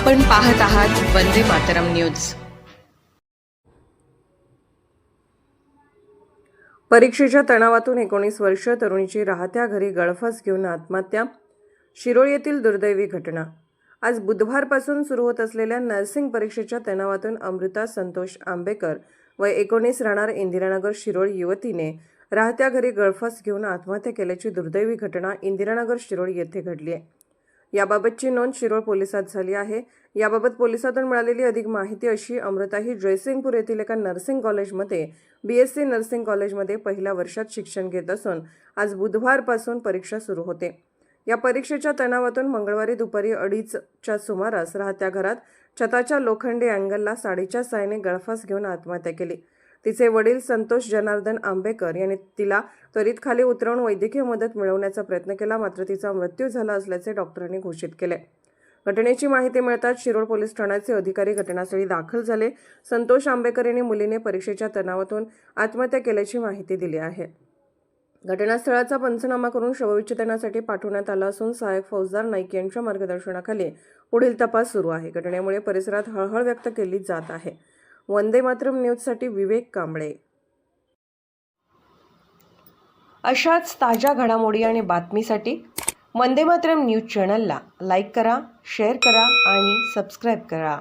आपण पाहत आहात वंदे मातरम न्यूज. परीक्षेच्या तणावातून एकोणीस वर्ष तरुणीची राहत्या घरी गळफास घेऊन आत्महत्या शिरोळ येथील दुर्दैवी घटना. आज बुधवारपासून सुरू होत असलेल्या नर्सिंग परीक्षेच्या तणावातून अमृता संतोष आंबेकर व एकोणीस राहणार इंदिरानगर शिरोळ युवतीने राहत्या घरी गळफास घेऊन आत्महत्या केल्याची दुर्दैवी घटना इंदिरानगर शिरोळ येथे घडली आहे. याबाबतची नोंद शिरोळ पोलिसात झाली आहे. याबाबत पोलिसातून मिळालेली अधिक माहिती अशी अमृता ही जयसिंगपूर येथील एका नर्सिंग कॉलेजमध्ये बी एस सी नर्सिंग कॉलेजमध्ये पहिल्या वर्षात शिक्षण घेत असून आज बुधवारपासून परीक्षा सुरू होते. या परीक्षेच्या तणावातून मंगळवारी दुपारी अडीचच्या सुमारास राहत्या घरात छताच्या लोखंडी अँगलला साडीच्या साहाय्याने गळफास घेऊन आत्महत्या केली. तिचे वडील संतोष जनार्दन आंबेकर यांनी तिला त्वरित खाली उतरवून वैद्यकीय मदत मिळवण्याचा प्रयत्न केला मात्र तिचा मृत्यू झाला असल्याचे डॉक्टरांनी घोषित केले. घटनेची माहिती मिळताच शिरोळ पोलीस ठाण्याचे अधिकारी घटनास्थळी दाखल झाले. संतोष आंबेकर यांनी मुलीने परीक्षेच्या तणावातून आत्महत्या केल्याची माहिती दिली आहे. घटनास्थळाचा पंचनामा करून शवविच्छेदनासाठी पाठवण्यात आला असून सहाय्यक फौजदार नाईक यांच्या मार्गदर्शनाखाली पुढील तपास सुरू आहे. घटनेमुळे परिसरात हळहळ व्यक्त केली जात आहे. वंदे मातरम न्यूजसाठी विवेक कांबळे. अशाच ताज्या घडामोडी आणि बातमीसाठी वंदे मातरम न्यूज चॅनलला लाईक करा शेअर करा आणि सबस्क्राईब करा.